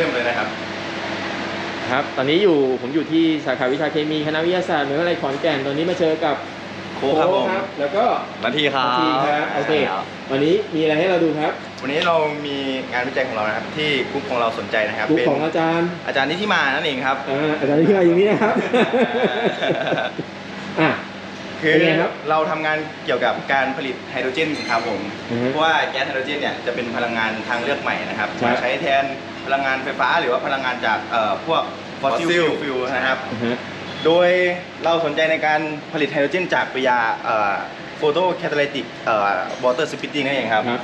ริ่มเลยนะครับ ครับ ตอนนี้อยู่ผมอยู่ที่สาขาวิชาเคมีคณะวิทยาศาสตร์มหาวิทยาลัยขอนแก่นตอนนี้มาเจอกับโค้กครับผมแล้วก็นาทีครับทีครับโอเควันนี้มีอะไรให้เราดูครับวันนี้เรามีงานวิจัยของเรานะครับ ที่กลุ่มของเราสนใจนะครับกลุ่มเป็นของอาจารย์อาจารย์นิธิมานั่นเองครับ อ่าอาจารย์ที่มาอย่างนี้นะครับ อะ คือเป็นไงครับเราทำงานเกี่ยวกับการผลิตไฮโดรเจนครับผม อือฮึเพราะว่าแก๊สไฮโดรเจนเนี่ยจะเป็นพลังงานทางเลือกใหม่นะครับครับมาใช้แทนพลังงานไฟฟ้าหรือว่าพลังงานจากเอ่อพวกฟอสซิล Fossil ฟิวนะครับอ่าฮะโดยเราสนใจในการผลิตไฮโดรเจนจากปฏิกิริยาโฟโตแคตาลิติกวอเตอร์สปิตติ้งนั่นเองครับ ครับ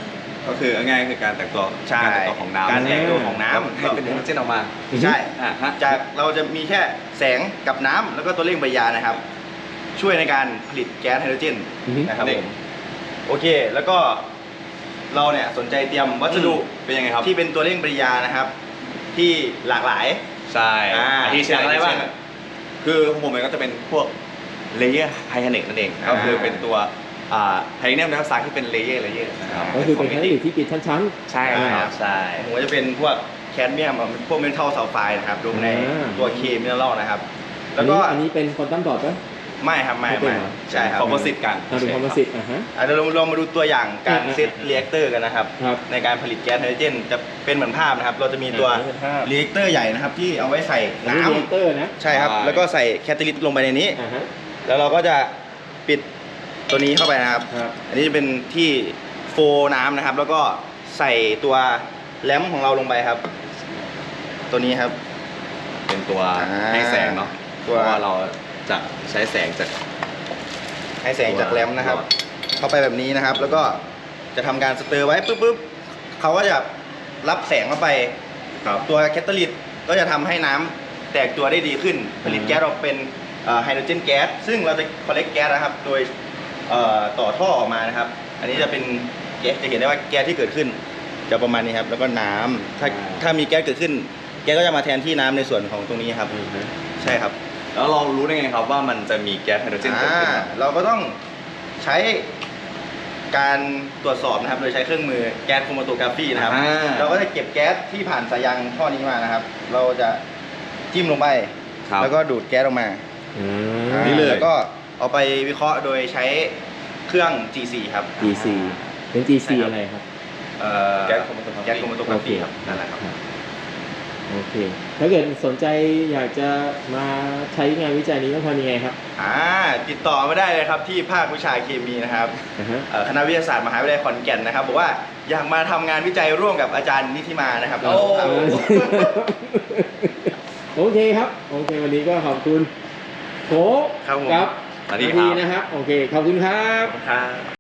ก็คือง่ายๆคือการแตกตัวใช่การแตกตัวของน้ำการแตกตัวของน้ำ ให้เป็นไฮโดรเจนออกมา ใช่ อ่าฮะ จากเราจะมีแค่แสงกับน้ำแล้วก็ตัวเร่งปฏิกิริยานะครับ ช่วยในการผลิตแก๊สไฮโดรเจนอือฮึ นะครับผมโอเค แล้วก็เราเนี่ยสนใจเตรียมวัสดุเป็นยังไงครับที่เป็นตัวเร่งปฏิกิริยานะครับ ที่หลากหลาย ใช่อ่าอาทิเช่นอะไรบ้างเช่นคือของผมเองก็จะเป็นพวกเลเยอร์ไฮเนกนั่นเองอ่าก็คือเป็นตัวอ่าไทเทเนียมไดออกไซด์ที่เป็นเลเยอร์เลเยอร์นะครับก็คือเป็นแคลอรี่ที่ปิดชั้น ใช่ครับใช่ ผมก็จะเป็นพวกแคดเมียมพวกเมทัลซัลไฟด์นะครับรวมในอ่า ตัวเคมิเนอรัลนะครับ ๆแล้วก็อันนี้เป็นควอนตัมดอทปะ ไม่ครับไม่ไม่เป็นไม่เหรอ ใช่ครับคอมโพสิตกันอ่าเป็นคอมโพสิตอะฮะ อะเดี๋ยวเราลองมาดูตัวอย่างการอ่าเซตเรีแอคเตอร์กันนะครับ ครับในการผลิตแก๊สไฮโดรเจนจะเป็นเหมือนภาพนะครับ เราจะมีตัวอ่าเป็นภาพรีแอคเตอร์ใหญ่นะครับ ที่เอาไว้ใส่อันนี้น้เรียกเตอร์นะำใช่ครับใช่แล้วก็ใส่แคตาลิสต์ลงไปในนี้ อ่าฮะแล้วเราก็จะปิดตัวนี้เข้าไปนะครับ ครับอันนี้จะเป็นที่โฟน้ำนะครับ แล้วก็ใส่ตัวแลมป์ของเราลงไปครับ ตัวนี้ครับ เป็นตัวอ่าให้แสงเนาะตัวเพราะว่าเรา จะใช้แสงจากให้แสงจากแลมป์นะครับ เข้าไปแบบนี้นะครับ แล้วก็จะทำการสเตอร์ไว้ปุ๊บปุ๊บเขาก็จะรับแสงเข้าไป ครับ ตัวแคตตาลิสก็จะทำให้น้ำแตกตัวได้ดีขึ้น ผลิตแก๊สออกเป็นไฮโดรเจนแก๊สซึ่งเราจะคอลเลกแก๊สนะครับ โดยเอ่อต่อท่อออกมานะครับ อันนี้จะเป็นแก๊สจะเห็นได้ว่าแก๊สที่เกิดขึ้น จะประมาณนี้ครับ แล้วก็น้ำถ้าอ่าถ้ามีแก๊สเกิดขึ้น แก๊สก็จะมาแทนที่น้ำในส่วนของตรงนี้ครับ ใช่ครับ แล้วเรารู้ได้ไงครับว่ามันจะมีแก๊สไฮโดรเจนเกิดขึ้นอ่าเราก็ต้องใช้การตรวจสอบนะครับ โดยใช้เครื่องมือแก๊สโครโมโตกราฟีนะครับ อ่า เราก็จะเก็บแก๊สที่ผ่านสายยางท่อนี้มานะครับ เราจะจิ้มลงไป ครับ แล้วก็ดูดแก๊สออกมาอือ่ามนี่เลย แล้วก็เอาไปวิเคราะห์โดยใช้เครื่อง G4 ครับ GC เป็น GC ใช่ครับ อะไรครับ เอ่อแก๊ส chromatography แก๊สโครโมโตกราฟีครับโอเคนั่นแหละครับ โอเค ถ้าเกิดสนใจอยากจะมาใช้งานวิจัยนี้ต้องทำยังไงครับ อ่าติดต่อมาได้เลยครับที่ภาควิชาเคมีนะครับอ่าฮะ เอ่อคณะวิทยาศาสตร์มหาวิทยาลัยขอนแก่นนะครับบอกว่าอยากมาทำงานวิจัยร่วมกับอาจารย์นิธิมานะครับเราโอเคครับ โอเค วันนี้ก็ขอบคุณโค้กครับผม กับสวัสดีนาครับทีนะครับ โอเค ขอบคุณครับ ครับ